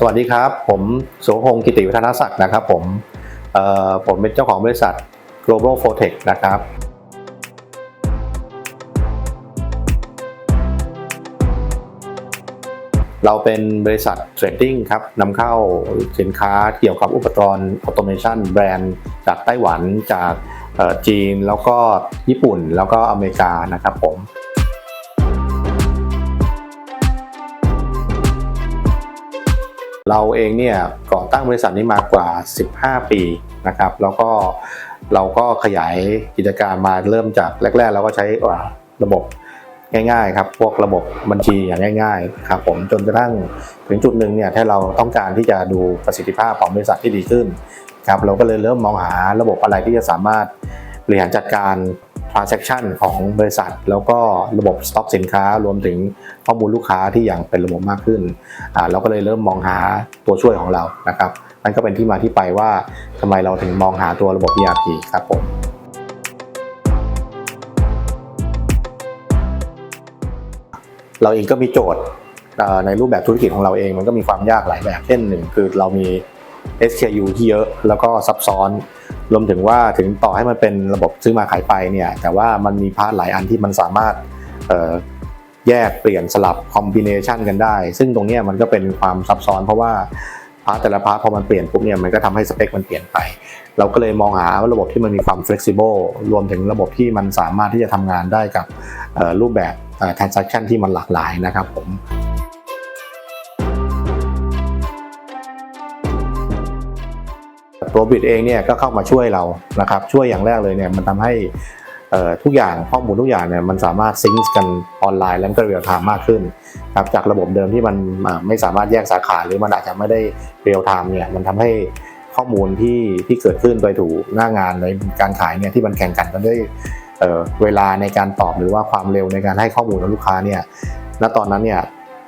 สวัสดีครับ ผมสุภพงศ์กิติวัฒนศักดิ์นะครับผมผมเป็นเจ้าของบริษัท Global f o t e c h นะครับ เราเป็นบริษัทเทรดดิ้งครับนำเข้าสินค้าเกี่ยวกับอุปกรณ์ออโตเมชันแบรนด์จากไต้หวันจากจีนแล้วก็ญี่ปุ่นแล้วก็อเมริกานะครับผม เราเองเนี่ยก่อตั้งบริษัทนี้มากว่า 15 ปีนะครับ แล้วก็เราก็ขยายกิจการมาเริ่มจากแรก ๆ เราก็ใช้ระบบง่ายๆครับพวกระบบบัญชีอย่างง่ายๆครับผมจนกระทั่งถึงจุดหนึ่งเนี่ยถ้าเราต้องการที่จะดูประสิทธิภาพของบริษัทที่ดีขึ้นครับเราก็เลยเริ่มมองหาระบบอะไรที่จะสามารถบริหารจัดการ transaction ของบริษัท แล้วก็ระบบสต็อกสินค้ารวมถึงข้อมูลลูกค้าที่อย่างเป็นระบบมากขึ้นอ่าเราก็เลยเริ่มมองหาตัวช่วยของเรานะครับนั่นก็เป็นที่มาที่ไปว่าทำไมเราถึงมองหาตัวระบบ ERP ครับผมเราเองก็มีโจทย์ในรูปแบบธุรกิจของเราเองมันก็มีความยากหลายแบบเช่นหนึ่งคือเรามี SKU ที่เยอะแล้วก็ซับซ้อน รวมถึงว่าถึงต่อให้มันเป็นระบบซื้อมาขายไปเนี่ยแต่ว่ามันมีพาร์ทหลายอันที่มันสามารถแยกเปลี่ยนสลับคอมบิเนชันกันได้ ซึ่งตรงนี้มันก็เป็นความซับซ้อนเพราะว่าพาร์ทแต่ละพาร์ทพอมันเปลี่ยนปุ๊บเนี่ยมันก็ทำให้สเปคมันเปลี่ยนไป เราก็เลยมองหาระบบที่มันมีความ flexible รวมถึงระบบที่มันสามารถที่จะทำงานได้กับรูปแบบ transaction ที่มันหลากหลายนะครับผม ตัวบิดเองเนี่ยก็เข้ามาช่วยเรานะครับช่วยอย่างแรกเลยเนี่ยมันทำให้ทุกอย่างข้อมูลทุกอย่างเนี่ยมันสามารถซิงค์กันออนไลน์แล้วมันก็เรียลไทม์มากขึ้นครับจากระบบเดิมที่มันไม่สามารถแยกสาขาหรือมันอาจจะไม่ได้เรียลไทม์เนี่ยมันทำให้ข้อมูลที่ที่เกิดขึ้นไปถูกหน้างานในการขายเนี่ยที่มันแข่งขันกันด้วยเเวลาในการตอบหรือว่าความเร็วในการให้ข้อมูลกับลูกค้าเนี่ยณตอนนั้นเนี่ย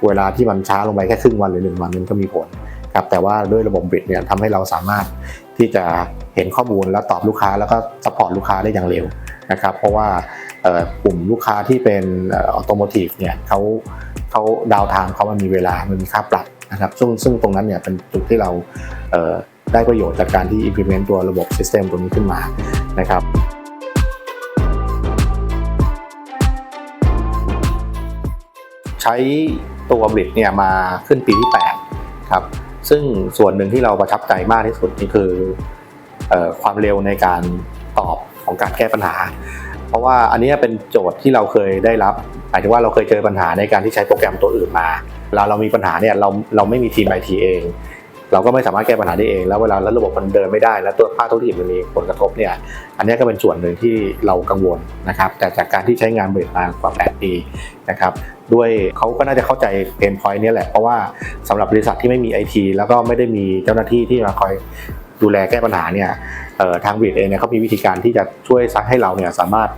เวลาที่มันช้าลงไปแค่ครึ่งวันหรือหนึ่งวันมันก็มีผล ครับแต่ว่าด้วยระบบบิดเนี่ยทำให้เราสามารถที่จะเห็นข้อมูลแล้วตอบลูกค้าแล้วก็สปอร์ตลูกค้าได้อย่างเร็วนะครับเพราะว่ากลุ่มลูกค้าที่เป็นออโตโมทีฟเนี่ยเขาเขาดาวทางเขามันมีเวลามันมีค่าปรับนะครับซึ่งซึ่งตรงนั้นเนี่ยเป็นจุดที่เราเได้ประโยชน์จากการที่ implement ตัวระบบ system ตัวนี้ขึ้นมานะครับใช้ตัวบริดเนี่ยมาขึ้นปีที่ 8 ครับ ซึ่งส่วนหนึ่งที่เราประทับใจมากที่สุดนี่คือความเร็วในการตอบของการแก้ปัญหา เพราะว่าอันนี้เป็นโจทย์ที่เราเคยได้รับหมายถึงว่าเราเคยเจอปัญหาในการที่ใช้โปรแกรมตัวอื่นมาเวลาเรามีปัญหาเนี่ยเราเราไม่มีทีมไอทีเอง เราก็ไม่สามารถแก้ปัญหาได้เอง แล้วเวลาแล้วระบบมันเดินไม่ได้ แล้วตัวภาคธุรกิจมันมีผลกระทบเนี่ยอันนี้ก็เป็นส่วนหนึ่งที่เรากังวลนะครับแต่จากการที่ใช้งานบริษัทมากว่า 8 ปีนะครับ ด้วยเขาก็น่าจะเข้าใจเพนพอยต์นี้แหละ เพราะว่าสำหรับบริษัทที่ไม่มีไอทีแล้วก็ไม่ได้มีเจ้าหน้าที่ที่มาคอยดูแลแก้ปัญหาเนี่ยทางบริษัทเองเนี่ยเขามีวิธีการที่จะช่วยซักให้เราเนี่ยสามารถ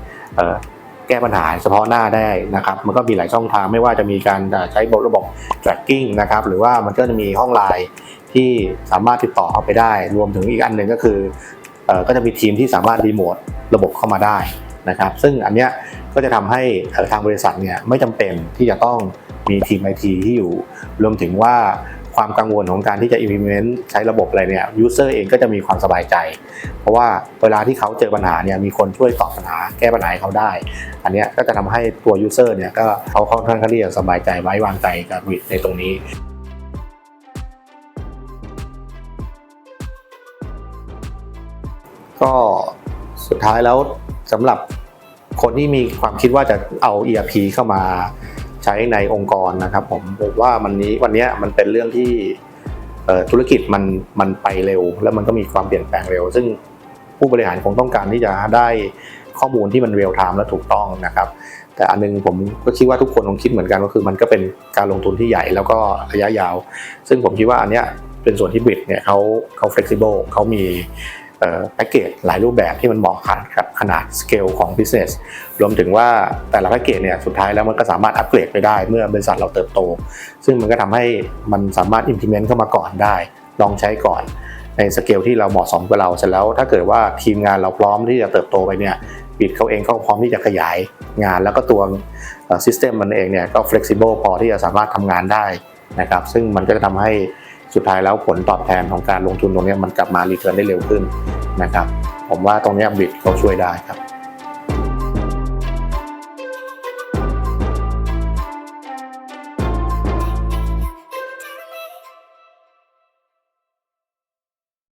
แก้ปัญหาเฉพาะหน้าได้นะครับ มันก็มีหลายช่องทางไม่ว่าจะมีการใช้ระบบ tracking นะครับ หรือว่ามันก็จะมีห้องไลน์ที่สามารถติดต่อเข้าไปได้ รวมถึงอีกอันหนึ่งก็คือออก็จะมีทีมที่สามารถรีโมทระบบเข้ามาได้นะครับ ซึ่งอันเนี้ย ก็จะทำให้ทางบริษัทเนี่ยไม่จำเป็นที่จะต้องมีทีมไอทีที่อยู่ รวมถึงว่าความกังวลของการที่จะ implement ใช้ระบบอะไรเนี่ย user เองก็จะมีความสบายใจ เพราะว่าเวลาที่เขาเจอปัญหาเนี่ยมีคนช่วยตอบปัญหาแก้ปัญหาให้เขาได้ อันนี้ก็จะทำให้ตัว user เนี่ยก็เขาค่อนข้างที่จะสบายใจไว้วางใจกับวิในตรงนี้ก็สุดท้ายแล้วสำหรับ คนที่มีความคิดว่าจะเอา ERP เข้ามาใช้ในองค์กรนะครับผมผมว่ามันนี้วันนี้มันเป็นเรื่องที่ธุรกิจมันมันไปเร็ว แล้วมันก็มีความเปลี่ยนแปลงเร็ว ซึ่งผู้บริหารคงต้องการที่จะได้ข้อมูลที่มันเรียลไทม์และถูกต้องนะครับ แต่อันนึงผมก็คิดว่าทุกคนคงคิดเหมือนกันก็คือมันก็เป็นการลงทุนที่ใหญ่แล้วก็ระยะยาว ซึ่งผมคิดว่าอันเนี้ยเป็นส่วนที่บิดเนี่ยเขาเขา flexible เขามี แพ็กเกจหลายรูปแบบที่มันเหมาะกับขนาดสเกลของ business รวมถึงว่าแต่ละแพ็กเกจเนี่ยสุดท้ายแล้วมันก็สามารถอัปเกรดไปได้เมื่อบริษัทเราเติบโต ซึ่งมันก็ทำให้มันสามารถ implement เข้ามาก่อนได้ ลองใช้ก่อนในสเกลที่เราเหมาะสมกับเราเสร็จแล้วถ้าเกิดว่าทีมงานเราพร้อมที่จะเติบโตไปเนี่ยบิดเขาเองเขาพร้อมที่จะขยายงาน แล้วก็ตัวซิสเต็มมันเองเนี่ยก็ flexible พอที่จะสามารถทำงานได้นะครับซึ่งมันก็จะทำให้ สุดท้ายแล้วผลตอบแทนของการลงทุนตรงนี้มันกลับมารีเทิร์นได้เร็วขึ้นนะครับ ผมว่าตรงนี้บิตเขาช่วยได้ครับ